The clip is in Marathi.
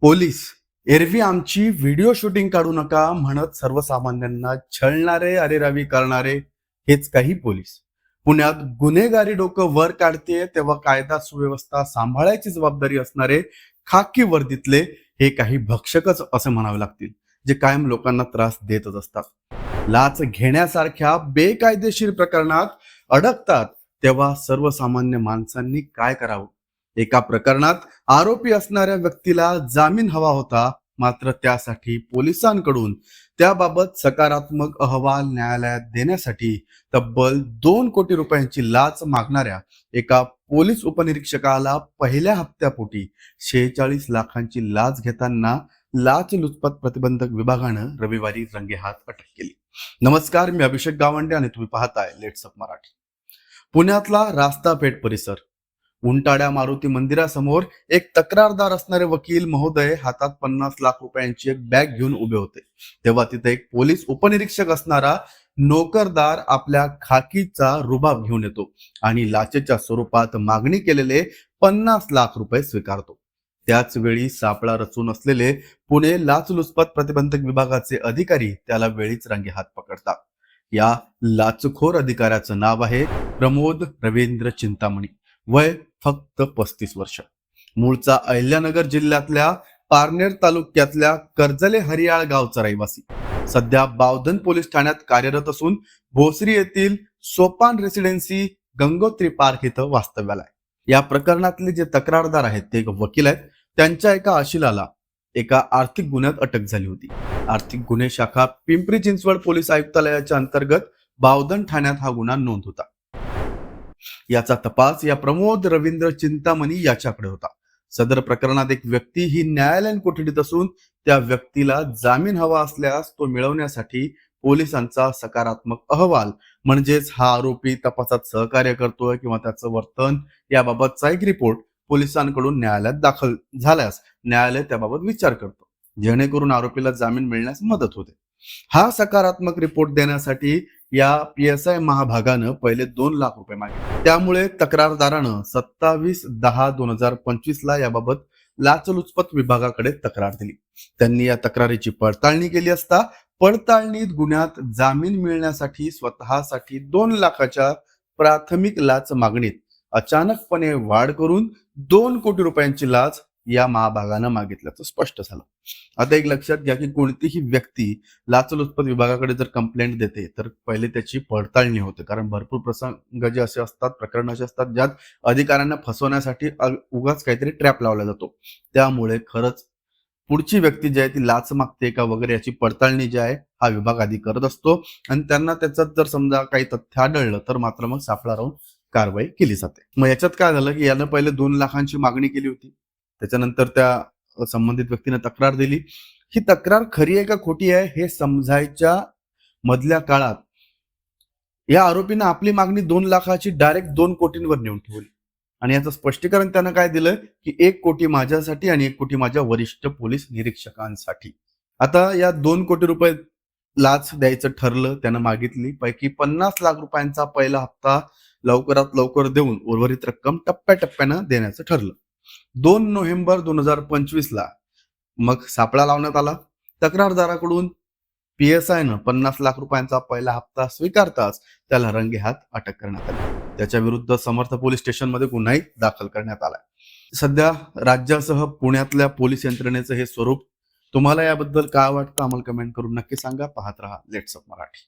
पोलीस एरवी आमची व्हिडिओ शूटिंग काढू नका म्हणत सर्वसामान्यांना छळणारे अरेरावी करणारे हेच काही पोलीस. पुण्यात गुन्हेगारी डोकं वर काढते तेव्हा कायदा सुव्यवस्था सांभाळायची जबाबदारी असणारे खाकी वर्दीतले हे काही भक्षकच असे म्हणावे लागतील जे कायम लोकांना त्रास देतच असतात. लाच घेण्यासारख्या बेकायदेशीर प्रकरणात अडकतात तेव्हा सर्वसामान्य माणसांनी काय करावं? एका प्रकरणात आरोपी असणाऱ्या व्यक्तीला जामीन हवा होता मात्र त्यासाठी पोलिसांकडून. त्याबाबत सकारात्मक अहवाल न्यायालयात देण्यासाठी तब्बल दोन कोटी रुपयांची लाच मागणाऱ्या एका पोलीस उपनिरीक्षकाला पहिल्या हप्त्यापोटी शेहेचाळीस लाखांची लाच घेताना लाच लुचपत प्रतिबंधक विभागानं रविवारी रंगेहात अटक केली. नमस्कार मी अभिषेक गावंडे आणि तुम्ही पाहताय लेट्स अप मराठी. पुण्यातला रास्ता पेठ परिसर. उंटाड्या मारुती मंदिरासमोर एक तक्रारदार असणारे वकील महोदय हातात पन्नास लाख रुपयांची एक बॅग घेऊन उभे होते. तेव्हा तिथे एक पोलीस उपनिरीक्षक असणारा नोकरदार आपल्या खाकीचा रुबाब घेऊन येतो आणि लाचेच्या स्वरूपात मागणी केलेले पन्नास लाख रुपये स्वीकारतो. त्याच वेळी सापळा रचून असलेले पुणे लाचलुचपत प्रतिबंधक विभागाचे अधिकारी त्याला वेळीच रंगेहात पकडतात. या लाचखोर अधिकाऱ्याचं नाव आहे प्रमोद रवींद्र चिंतामणी. वय फक्त पस्तीस वर्ष. मूळचा अहिल्यानगर जिल्ह्यातल्या पारनेर तालुक्यातल्या कर्जले हरियाळ गावचा रहिवासी. सध्या बावधन पोलीस ठाण्यात कार्यरत असून भोसरी येथील सोपान रेसिडेन्सी गंगोत्री पार्क इथं वास्तव्याला आहे. या प्रकरणातले जे तक्रारदार आहेत ते एक वकील आहेत. त्यांच्या एका आशिलाला एका आर्थिक गुन्ह्यात अटक झाली होती. आर्थिक गुन्हे शाखा पिंपरी चिंचवड पोलीस आयुक्तालयाच्या अंतर्गत बावधन ठाण्यात हा गुन्हा नोंद होता. याचा तपास या प्रमोद रवींद्र चिंतामणी याच्याकडे होता. सदर प्रकरणात एक व्यक्ती ही न्यायालयीन कोठडीत असून त्या व्यक्तीला जामीन हवा असल्यास तो मिळवण्यासाठी पोलिसांचा सकारात्मक अहवाल. म्हणजेच हा आरोपी तपासात सहकार्य करतोय किंवा त्याचं वर्तन याबाबतचा एक रिपोर्ट पोलिसांकडून न्यायालयात दाखल झाल्यास न्यायालय त्याबाबत विचार करतो. जेणेकरून आरोपीला जामीन मिळण्यास मदत होते. हा सकारात्मक रिपोर्ट देण्यासाठी या पी एस आय महाभागानं पहिले दोन लाख रुपये मागितले त्यामुळे तक्रारदारानं सत्तावीस दहा दोन हजार पंचवीस ला याबाबत लाचलुचपत विभागाकडे तक्रार दिली. त्यांनी या तक्रारीची पडताळणी केली असता पडताळणीत गुन्ह्यात जामीन मिळण्यासाठी स्वतःसाठी दोन लाखाच्या प्राथमिक लाच मागणीत अचानकपणे वाढ करून दोन कोटी रुपयांची लाच या महाभागानं मागितल्याचं स्पष्ट झालं. आता एक लक्षात घ्या की कोणतीही व्यक्ती लाचलुचपत विभागाकडे जर कंप्लेंट देते तर पहिले त्याची पडताळणी होते. कारण भरपूर प्रसंग जे असे असतात प्रकरण असे असतात ज्यात अधिकाऱ्यांना फसवण्यासाठी उगाच काहीतरी ट्रॅप लावला जातो. त्यामुळे खरंच पुढची व्यक्ती जी आहे ती लाच मागते का वगैरे याची पडताळणी जी आहे हा विभाग आधी करत असतो. आणि त्यांना त्याच्यात जर समजा काही तथ्य आढळलं तर मात्र मग सापळा राहून कारवाई केली जाते. मग याच्यात काय झालं की यानं पहिले दोन लाखांची मागणी केली होती. त्याच्यानंतर त्या संबंधित व्यक्तीने तक्रार दिली. ही तक्रार खरी आहे का खोटी आहे हे समजायच्या मधल्या काळात या आरोपीनं आपली मागणी दोन लाखाची डायरेक्ट दोन कोटींवर नेऊन ठेवली. आणि याचं स्पष्टीकरण त्यानं काय दिलं की एक कोटी माझ्यासाठी आणि एक कोटी माझ्या वरिष्ठ पोलीस निरीक्षकांसाठी. आता या दोन कोटी रुपये लाच द्यायचं ठरलं त्यानं मागितली. पैकी पन्नास लाख रुपयांचा पहिला हप्ता लवकरात लवकर देऊन उर्वरित रक्कम टप्प्याटप्प्यानं देण्याचं ठरलं. दोन नोव्हेंबर दोन हजार पंचवीसला मग सापळा लावण्यात आला. तक्रारदाराकडून पी एस आयनं पन्नास लाख रुपयांचा पहिला हप्ता स्वीकारताच त्याला रंगेहात अटक करण्यात आली. त्याच्या विरुद्ध समर्थ पोलीस स्टेशनमध्ये गुन्हाही दाखल करण्यात आला. सध्या राज्यासह पुण्यातल्या पोलीस यंत्रणेचं हे स्वरूप तुम्हाला याबद्दल काय वाटतं? आम्हाला कमेंट करून नक्की सांगा. पाहत राहा लेट्स अप मराठी.